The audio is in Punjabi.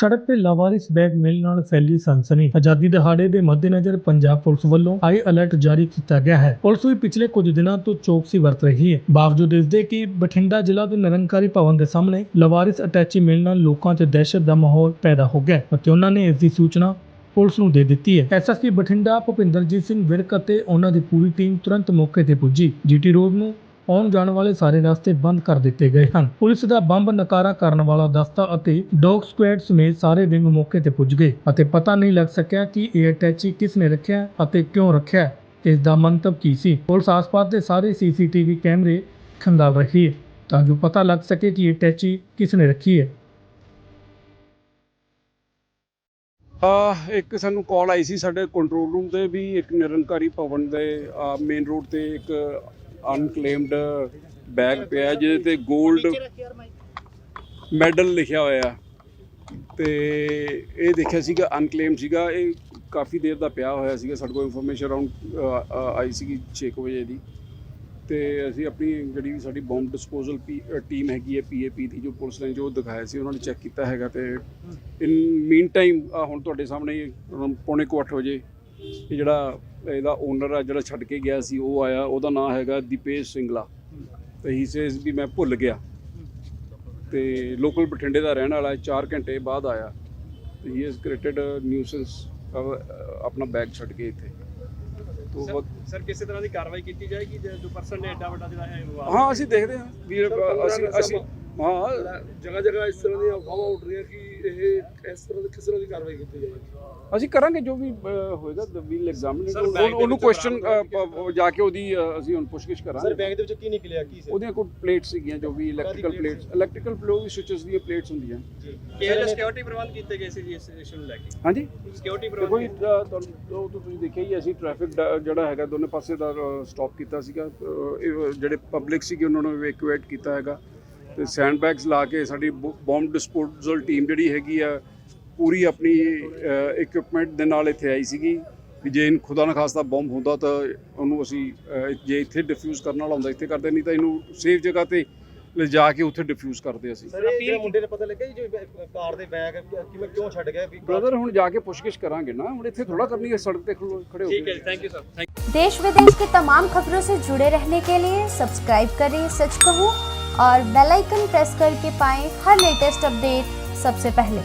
ਸੜਕ ਤੇ ਲਾਵਾਰਿਸ ਬੈਗ ਮਿਲਣ ਨਾਲ ਫੈਲੀ ਸਨਸਨੀ। ਆਜ਼ਾਦੀ ਦਿਹਾੜੇ ਦੇ ਮੱਦੇਨਜ਼ਰ ਪੰਜਾਬ ਪੁਲਿਸ ਵੱਲੋਂ ਹਾਈ ਅਲਰਟ ਜਾਰੀ ਕੀਤਾ ਗਿਆ ਹੈ। ਪੁਲਿਸ ਵੀ ਪਿਛਲੇ ਕੁਝ ਦਿਨਾਂ ਤੋਂ ਚੌਕਸੀ ਵਰਤ ਰਹੀ ਹੈ। ਬਾਵਜੂਦ ਇਸ ਦੇ ਕਿ ਬਠਿੰਡਾ ਜ਼ਿਲ੍ਹਾ ਦੇ ਨਿਰੰਕਾਰੀ ਭਵਨ ਦੇ ਸਾਹਮਣੇ ਲਾਵਾਰਿਸ ਅਟੈਚੀ ਮਿਲਣ ਨਾਲ ਲੋਕਾਂ 'ਚ ਦਹਿਸ਼ਤ ਦਾ ਮਾਹੌਲ ਪੈਦਾ ਹੋ ਗਿਆ ਅਤੇ ਉਹਨਾਂ ਨੇ ਇਸ ਦੀ ਸੂਚਨਾ ਪੁਲਿਸ ਨੂੰ ਦੇ ਦਿੱਤੀ ਹੈ। ਐਸਐਸਪੀ ਬਠਿੰਡਾ ਭੁਪਿੰਦਰਜੀਤ ਸਿੰਘ ਵਿਰਕ ਅਤੇ ਉਹਨਾਂ ਦੀ ਪੂਰੀ ਟੀਮ ਤੁਰੰਤ ਮੌਕੇ ਤੇ ਪੁੱਜੀ। ਜੀਟੀ ਰੋਡ ਨੂੰ ਆਉਣ ਜਾਣ ਵਾਲੇ ਸਾਰੇ ਰਸਤੇ ਬੰਦ ਕਰ ਦਿੱਤੇ ਗਏ ਹਨ। ਪੁਲਿਸ ਦਾ ਬੰਬ ਨਕਾਰਾ ਕਰਨ ਵਾਲਾ ਦਸਤਾ ਅਤੇ ਡੌਗ ਸਕੁਐਡ ਸਮੇਤ ਸਾਰੇ ਵਿੰਗ ਮੌਕੇ ਤੇ ਪੁੱਜ ਗਏ ਅਤੇ ਪਤਾ ਨਹੀਂ ਲੱਗ ਸਕਿਆ ਕਿ ਇਹ ਅਟੈਚੀ ਕਿਸ ਨੇ ਰੱਖਿਆ ਅਤੇ ਕਿਉਂ ਰੱਖਿਆ। ਇਸ ਦਾ ਮੰਤਵ ਕੀ ਸੀ? ਪੁਲਿਸ ਆਸ-ਪਾਸ ਦੇ ਸਾਰੇ ਸੀਸੀਟੀਵੀ ਕੈਮਰੇ ਖੰਗਾਲ ਰਹੀ ਹੈ ਤਾਂ ਜੋ ਪਤਾ ਲੱਗ ਸਕੇ ਕਿ ਇਹ ਅਟੈਚੀ ਕਿਸ ਨੇ ਰੱਖੀ ਹੈ। ਆ ਇੱਕ ਸਾਨੂੰ ਕਾਲ ਆਈ ਸੀ ਸਾਡੇ ਕੰਟਰੋਲ ਰੂਮ ਤੇ ਵੀ ਇੱਕ ਨਿਰੰਕਾਰੀ ਭਵਨ ਦੇ ਮੇਨ ਰੋਡ ਤੇ ਇੱਕ ਅਨਕਲੇਮਡ ਬੈਗ ਪਿਆ ਜਿਹਦੇ ਤੇ 골ਡ ਮੈਡਲ ਲਿਖਿਆ ਹੋਇਆ ਤੇ ਇਹ ਦੇਖਿਆ ਸੀਗਾ ਅਨਕਲੇਮ ਸੀਗਾ, ਇਹ ਕਾਫੀ ਦੇਰ ਦਾ ਪਿਆ ਹੋਇਆ ਸੀਗਾ, ਸਾਡੇ ਕੋਲ ਇਨਫੋਰਮੇਸ਼ਨ ਅਰਾਊਂਡ ਆਈ ਸੀਗੀ 6 ਕੁ ਵਜੇ ਦੀ। ਤੇ ਅਸੀਂ ਆਪਣੀ ਜਿਹੜੀ ਸਾਡੀ ਬੰਬ ਡਿਸਪੋਜ਼ਲ ਟੀਮ ਹੈਗੀ ਹੈ ਪੀਏਪੀ ਦੀ, ਜੋ ਪੁਲਿਸ ਨੇ ਜੋ ਦਿਖਾਇਆ ਸੀ, ਉਹਨਾਂ ਨੇ ਚੈੱਕ ਕੀਤਾ ਹੈਗਾ ਤੇ ਇਨ ਮੀਨ ਟਾਈਮ ਹੁਣ ਤੁਹਾਡੇ ਸਾਹਮਣੇ ਪੌਣੇ ਕੁ ਅੱਠ ਵਜੇ, ਇਹ ਜਿਹੜਾ ਇਹਦਾ ਓਨਰ ਆ ਜਿਹੜਾ ਛੱਡ ਕੇ ਗਿਆ ਸੀ ਉਹ ਆਇਆ ਉਹਦਾ ਨਾਮ ਹੈਗਾ ਦੀਪੇਸ਼ ਸਿੰਗਲਾ। ਤੇ ਹੀ ਸੇਜ਼ ਵੀ ਮੈਂ ਭੁੱਲ ਗਿਆ। ਤੇ ਲੋਕਲ ਬਠਿੰਡੇ ਦਾ ਰਹਿਣ ਵਾਲਾ ਹੈ 4 ਘੰਟੇ ਬਾਅਦ ਆਇਆ। ਤੇ ਹੀ ਹੈਜ਼ ਕ੍ਰੀਏਟਡ ਨਿਊਸੈਂਸ ਆਪਣਾ ਬੈਗ ਛੱਡ ਕੇ ਇੱਥੇ। ਸਰ- ਕਿਸੇ ਤਰ੍ਹਾਂ ਦੀ ਕਾਰਵਾਈ ਕੀਤੀ ਜਾਏਗੀ? ਜੇ ਜੋ ਪਰਸਨ ਨੇ ਐਡਾ ਵੱਡਾ ਜਿਹੜਾ ਹੈ ਹਾਂ ਅਸੀਂ ਦੇਖਦੇ ਹਾਂ। ਵੀ ਅਸੀਂ ਅਸੀਂ ਹਾਂ। ਜਗ੍ਹਾ ਜਗ੍ਹਾ ਇਸ ਤਰ੍ਹਾਂ ਦੀਆਂ ਅਫਵਾਹਾਂ ਉੱਡ ਰਹੀਆਂ ਕਿ ਇਹ ਇਸ ਤਰ੍ਹਾਂ ਦੀ ਕਿਸ ਤਰ੍ਹਾਂ ਦੀ ਕਾਰਵਾਈ ਕੀਤੀ ਜਾਏਗੀ ਅਸੀਂ ਕਰਾਂਗੇ ਜੋ ਵੀ ਹੋਏਗਾ ਵੀਲ ਐਗਜ਼ਾਮਿਨ ਉਹਨੂੰ ਕੁਐਸਚਨ ਜਾ ਕੇ ਉਹਦੀ ਅਸੀਂ ਹੁਣ ਪੁੱਛਗਿੱਛ ਸਰ ਕਰਾਂਗੇ ਬੈਗ ਦੇ ਵਿੱਚੋਂ ਕੀ ਨਿਕਲਿਆ? ਕੀ ਸੀ? ਉਹਦੀਆਂ ਕੋਈ ਪਲੇਟਸ ਸੀਗੀਆਂ ਜੋ ਵੀ ਇਲੈਕਟ੍ਰੀਕਲ ਪਲੇਟਸ ਇਲੈਕਟ੍ਰੀਕਲ ਫਲੋ ਵੀ ਸਵਿਚਸ ਦੀਆਂ ਪਲੇਟਸ ਹੁੰਦੀਆਂ। ਕਿਹੜੇ ਸਿਕਿਉਰਿਟੀ ਪ੍ਰਬੰਧ ਕੀਤੇ ਗਏ ਸੀ ਜੀ ਇਸ ਇਸ਼ੂ ਨੂੰ ਲੈ ਕੇ। ਹਾਂਜੀ? ਸਿਕਿਉਰਿਟੀ ਪ੍ਰਬੰਧ ਕੋਈ ਤੁਹਾਨੂੰ ਤੁਸੀਂ ਦੇਖਿਆ ਹੀ ਅਸੀਂ ਟ੍ਰੈਫਿਕ ਜਿਹੜਾ ਹੈਗਾ ਦੋਨੇ ਪਾਸੇ ਦਾ ਸਟਾਪ ਕੀਤਾ ਸੀਗਾ। ਜਿਹੜੇ ਪਬਲਿਕ ਸੀਗੇ ਉਹਨਾਂ ਨੂੰ ਇਵੈਕੂਏਟ ਕੀਤਾ ਹੈਗਾ। ਤੇ ਸੈਂਡ ਬੈਗਸ ਲਾ ਕੇ ਸਾਡੀ ਬੰਬ ਡਿਸਪੋਜ਼ਲ ਟੀਮ ਜਿਹੜੀ ਹੈਗੀ ਆ ਪੂਰੀ ਆਪਣੀ ਇਕਵਿਪਮੈਂਟ ਦੇ ਨਾਲ ਇੱਥੇ ਆਈ ਸੀਗੀ ਵੀ ਜੇ ਇਹਨੂੰ ਖੁਦਾ ਨਾ ਖਾਸਤਾ ਬੰਬ ਹੁੰਦਾ ਤਾਂ ਉਹਨੂੰ ਅਸੀਂ ਅਹ, ਜੇ ਇੱਥੇ ਡਿਫਿਊਜ਼ ਕਰਨ ਵਾਲਾ ਹੁੰਦਾ ਇੱਥੇ ਕਰਦੇ ਨਹੀਂ ਤਾਂ ਇਹਨੂੰ ਸੇਫ ਜਗ੍ਹਾ ਤੇ ਲਿਜਾ ਕੇ ਉੱਥੇ ਡਿਫਿਊਜ਼ ਕਰਦੇ ਅਸੀਂ ਸਰ ਇਹ ਜਿਹੜਾ ਮੁੰਡੇ ਨੇ ਪਤਾ ਲੱਗਾ ਜੀ ਜੋ ਕਾਰ ਦੇ ਬੈਗ ਕਿਵੇਂ ਕਿਉਂ ਛੱਡ ਗਿਆ ਵੀ ਬ੍ਰਦਰ ਹੁਣ ਜਾ ਕੇ ਪੁੱਛਗਿੱਛ ਕਰਾਂਗੇ ਨਾ ਹੁਣ ਇੱਥੇ ਥੋੜਾ ਕਰਨੀ ਹੈ ਸੜਕ ਤੇ ਖਲੋ- ਖੜੇ ਹੋ ਠੀਕ ਕੇ ਹੈ ਜੀ ਥੈਂਕ ਯੂ ਸਰ ਥੈਂਕ देश विदेश की तमाम खबरों से जुड़े रहने के लिए सब्सक्राइब करें सच कहूँ और बेल आइकन प्रेस करके पाएं हर लेटेस्ट अपडेट सबसे पहले